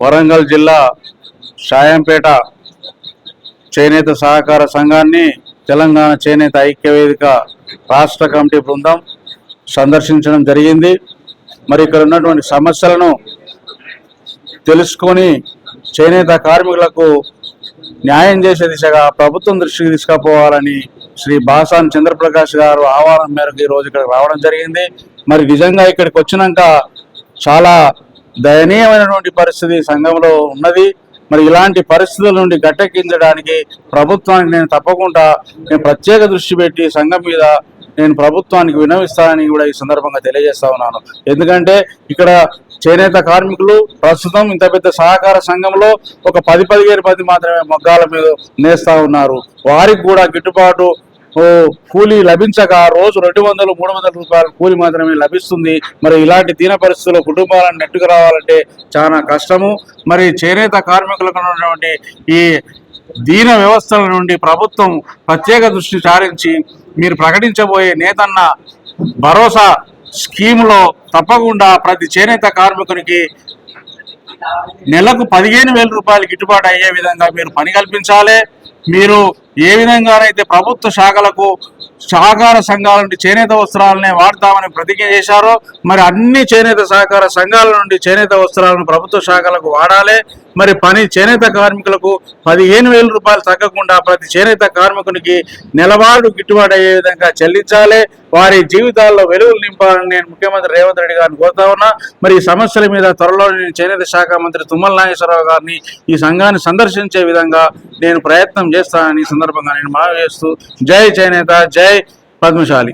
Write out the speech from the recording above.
వరంగల్ జిల్లా షాయంపేట చేనేత సహకార సంఘాన్ని తెలంగాణ చేనేత ఐక్య వేదిక రాష్ట్ర కమిటీ బృందం సందర్శించడం జరిగింది. మరి ఇక్కడ ఉన్నటువంటి సమస్యలను తెలుసుకొని చేనేత కార్మికులకు న్యాయం చేసే దిశగా ప్రభుత్వం దృష్టికి తీసుకుపోవాలని శ్రీ బాసాన్ చంద్రప్రకాష్ గారు ఆహ్వానం మేరకు ఈ రోజు ఇక్కడికి రావడం జరిగింది. మరి నిజంగా ఇక్కడికి వచ్చినాక చాలా దయనీయమైనటువంటి పరిస్థితి సంఘంలో ఉన్నది. మరి ఇలాంటి పరిస్థితుల నుండి గట్టెక్కించడానికి ప్రభుత్వానికి నేను తప్పకుండా నేను ప్రత్యేక దృష్టి పెట్టి సంఘం మీద నేను ప్రభుత్వానికి వినవిస్తానని కూడా ఈ సందర్భంగా తెలియజేస్తా ఉన్నాను. ఎందుకంటే ఇక్కడ చేనేత కార్మికులు ప్రస్తుతం ఇంత పెద్ద సహకార సంఘంలో ఒక పది పదిహేను మంది మాత్రమే మగ్గాల మీద నేస్తా ఉన్నారు. వారికి కూడా గిట్టుబాటు కూలీ లభించక రోజు రెండు వందలు మూడు వందల రూపాయలు కూలి మాత్రమే లభిస్తుంది. మరి ఇలాంటి దీన పరిస్థితుల్లో కుటుంబాలను నెట్టుకు రావాలంటే చాలా కష్టము. మరి చేనేత కార్మికులకు ఉన్నటువంటి ఈ దీన వ్యవస్థల నుండి ప్రభుత్వం ప్రత్యేక దృష్టి సారించి మీరు ప్రకటించబోయే నేతన్న భరోసా స్కీములో తప్పకుండా ప్రతి చేనేత కార్మికునికి నెలకు పదిహేను వేల రూపాయలు గిట్టుబాటు అయ్యే విధంగా మీరు పని కల్పించాలి. మీరు ఏ విధంగానైతే ప్రభుత్వ శాఖలకు సహకార సంఘాల నుండి చేనేత వస్త్రాలనే వాడతామని ప్రతిజ్ఞ చేశారో మరి అన్ని చేనేత సహకార సంఘాల నుండి చేనేత వస్త్రాలను ప్రభుత్వ శాఖలకు వాడాలి. మరి పని చేనేత కార్మికులకు పదిహేను వేల రూపాయలు తగ్గకుండా ప్రతి చేనేత కార్మికునికి నెలవాడు గిట్టుబాటు అయ్యే విధంగా చెల్లించాలి. వారి జీవితాల్లో వెలుగులు నింపాలని నేను ముఖ్యమంత్రి రేవంత్ రెడ్డి గారిని కోరుతా ఉన్నా. మరి ఈ సమస్యల మీద త్వరలో నేను చేనేత శాఖ మంత్రి తుమ్మల నాగేశ్వరరావు గారిని ఈ సంఘాన్ని సందర్శించే విధంగా నేను ప్రయత్నం చేస్తానని సందర్భంగా నేను మనవి చేస్తూ జై చేనేత జై పద్మశాలి.